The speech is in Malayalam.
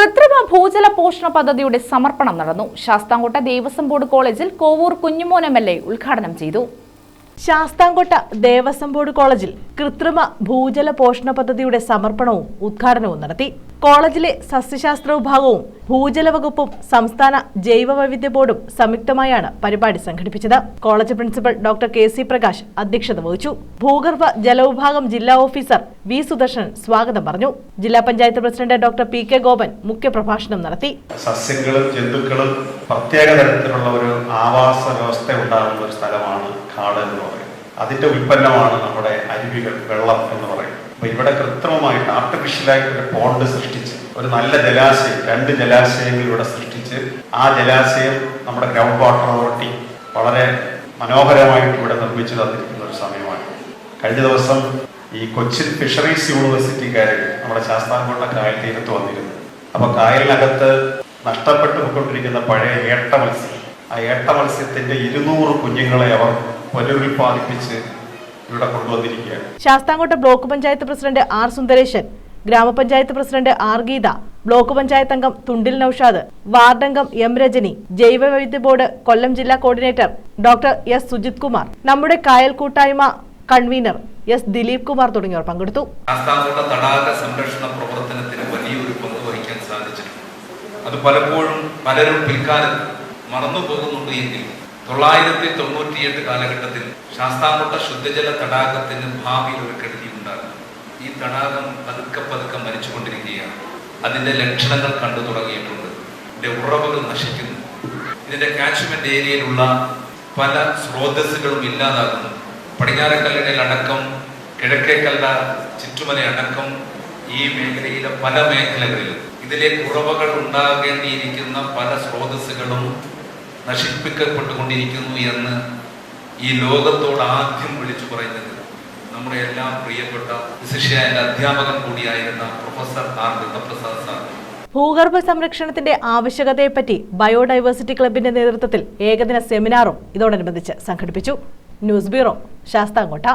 കൃത്രിമ ഭൂജല പോഷണ പദ്ധതിയുടെ സമർപ്പണം നടന്നു. ശാസ്താംകോട്ട ദേവസ്വം ബോർഡ് കോളേജിൽ Kovoor Kunjumon M L A ഉദ്ഘാടനം ചെയ്തു. ശാസ്താംകോട്ട ദേവസ്വം ബോർഡ് കോളേജിൽ കൃത്രിമ ഭൂജല പോഷണ പദ്ധതിയുടെ സമർപ്പണവും ഉദ്ഘാടനവും നടത്തി. കോളേജിലെ സസ്യശാസ്ത്ര വിഭാഗവും ഭൂജല വകുപ്പും സംസ്ഥാന ജൈവ വൈവിധ്യ ബോർഡും സംയുക്തമായാണ് പരിപാടി സംഘടിപ്പിച്ചത്. College principal doctor K C Prakash അധ്യക്ഷത വഹിച്ചു. ഭൂഗർഭ ജലവിഭാഗം ജില്ലാ ഓഫീസർ വി സുദർശൻ സ്വാഗതം പറഞ്ഞു. ജില്ലാ panchayat president doctor P K Gopan മുഖ്യപ്രഭാഷണം നടത്തി. സസ്യങ്ങളും ജന്തുക്കളും പ്രത്യേക തരത്തിലുള്ള ഒരു ആവാസ വ്യവസ്ഥ ഉണ്ടാകുന്ന ഒരു സ്ഥലമാണ് കാട് എന്ന് പറയുന്നത്. അതിന്റെ ഉൽപ്പന്നമാണ് നമ്മുടെ അരുവികൾ വെള്ളം എന്ന് പറയും അപ്പൊ ഇവിടെ കൃത്രിമമായിട്ട് ആർട്ടിഫിഷ്യലായിട്ട് ഒരു പോണ്ട് സൃഷ്ടിച്ച് ഒരു നല്ല ജലാശയം രണ്ട് ജലാശയങ്ങൾ ഇവിടെ സൃഷ്ടിച്ച് ആ ജലാശയം നമ്മുടെ ഗ്രൗണ്ട് വാട്ടർ അതോറിറ്റി വളരെ മനോഹരമായിട്ട് ഇവിടെ നിർമ്മിച്ചു തന്നിരിക്കുന്ന ഒരു സമയമാണ്. കഴിഞ്ഞ ദിവസം ഈ കൊച്ചിൻ ഫിഷറീസ് യൂണിവേഴ്സിറ്റിക്കാർ നമ്മുടെ ശാസ്താംകോട്ട കായൽ തീരത്ത് വന്നിരുന്നു. അപ്പൊ കായലിനകത്ത് നഷ്ടപ്പെട്ടു പോയിക്കൊണ്ടിരിക്കുന്ന പഴയ ഏട്ട മത്സ്യം ആ ഏട്ട മത്സ്യത്തിന്റെ ഇരുന്നൂറ് കുഞ്ഞുങ്ങളെ അവർ പുനരുൽപാദിപ്പിച്ച് ഇവിടെ കൊണ്ടുവന്നിരിക്കുകയാണ്. Sasthamcotta block panchayat president R Sundaresan ഗ്രാമപഞ്ചായത്ത് president R Geetha block panchayat അംഗം തുണ്ടിൽ നൌഷാദ് വാർഡംഗം എം രജനി ജൈവ വൈവിധ്യ ബോർഡ് കൊല്ലം ജില്ലാ coordinator doctor S Sujith Kumar നമ്മുടെ കായൽ കൂട്ടായ്മ കൺവീനർ എസ് ദിലീപ് കുമാർ തുടങ്ങിയവർ പങ്കെടുത്തു. തടാക സംരക്ഷണ പ്രവർത്തനത്തിന് വലിയൊരു പങ്ക് വഹിക്കാൻ സാധിച്ചിട്ടുണ്ട്. അത് പലപ്പോഴും പലരും പിൽക്കാലത്ത് മറന്നു പോകുന്നുണ്ട് എങ്കിൽ തൊള്ളായിരത്തി തൊണ്ണൂറ്റിയെട്ട് കാലഘട്ടത്തിൽ ശാസ്താംകോട്ട ശുദ്ധജല തടാകത്തിന് ഭാവിയിൽ ഒരു കെടുതി ഉണ്ടാകും ഈ തടാകം പതുക്കെ പതുക്കെ മരിച്ചുകൊണ്ടിരിക്കുകയാണ്. അതിന്റെ ലക്ഷണങ്ങൾ കണ്ടു തുടങ്ങിയിട്ടുണ്ട്. ഇതിന്റെ ഉറവുകൾ നശിക്കുന്നു. ഇതിന്റെ കാച്ച്മെന്റ് ഏരിയയിലുള്ള പല സ്രോതസ്സുകളും ഇല്ലാതാകുന്നു. പടിഞ്ഞാറക്കല്ലിടയിൽ അടക്കം കിഴക്കേക്കല്ല ചുറ്റുമല അടക്കം ഈ മേഖലയിലെ പല മേഖലകളിലും ഇതിലേക്ക് ഉറവകൾ ഉണ്ടാകേണ്ടിയിരിക്കുന്ന പല സ്രോതസ്സുകളും നശിപ്പിക്കപ്പെട്ടുകൊണ്ടിരിക്കുന്നു എന്ന് ഈ ലോകത്തോട് ആദ്യം വിളിച്ചു പറയുന്നത് നമ്മുടെ എല്ലാം പ്രിയപ്പെട്ട ശിഷ്യ അധ്യാപകൻ കൂടിയായിരുന്ന പ്രൊഫസർ ആർ ദത്തപ്രസാദ് സാർ. ഭൂഗർഭ സംരക്ഷണത്തിന്റെ ആവശ്യകതയെപ്പറ്റി ബയോഡൈവേഴ്സിറ്റി ക്ലബിന്റെ നേതൃത്വത്തിൽ ഏകദിന സെമിനാറും ഇതോടനുബന്ധിച്ച് സംഘടിപ്പിച്ചു. News bureau Sasthamkotta.